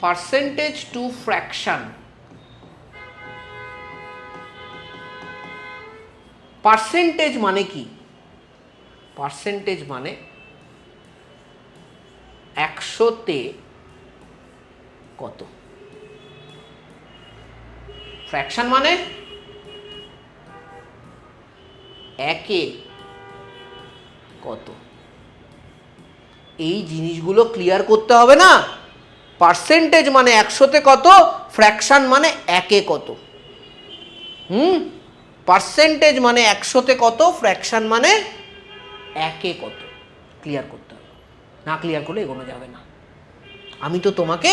Percentage two fraction percentage মানে কি? Percentage মানে একশোতে কত? ফ্র্যাকশন মানে একে কত? এই জিনিসগুলো ক্লিয়ার করতে হবে না? পার্সেন্টেজ মানে একশোতে কত? ফ্র্যাকশন মানে একে কত? হুম? পার্সেন্টেজ মানে একশোতে কত? ফ্র্যাকশন মানে একে কত? ক্লিয়ার করতে হবে। না ক্লিয়ার করলে এগোনো যাবে না। আমি তো তোমাকে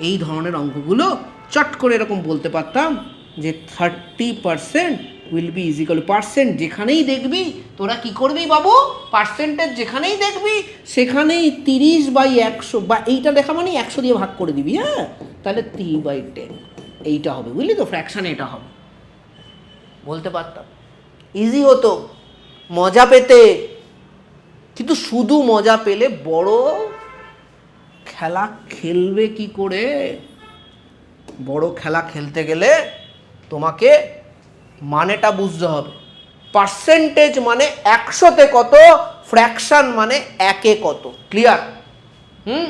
এই ধরনের অঙ্কগুলো চট করে এরকম বলতে পারতাম যে থার্টি পার্সেন্ট উইল বি ইজিক্যাল পার্সেন্ট যেখানেই দেখবি, তোরা কি করবি বাবু? পার্সেন্টেজ যেখানেই দেখবি, সেখানেই তিরিশ বাই একশো, বা এইটা দেখা মানে একশো দিয়ে ভাগ করে দিবি হ্যাঁ? তাহলে থ্রি বাই টেন এইটা হবে, বুঝলি তো? ফ্র্যাকশানে এটা হবে। বলতে পারতাম। ইজি হতো। মজা পেতে। কিন্তু শুধু মজা পেলে বড় খেলা খেলবে কি করে? বড় খেলা খেলতে গেলে তোমাকে মানেটা বুঝতে হবে। পার্সেন্টেজ মানে একশোতে কত ফ্র্যাকশন মানে একে কত। ক্লিয়ার হুম?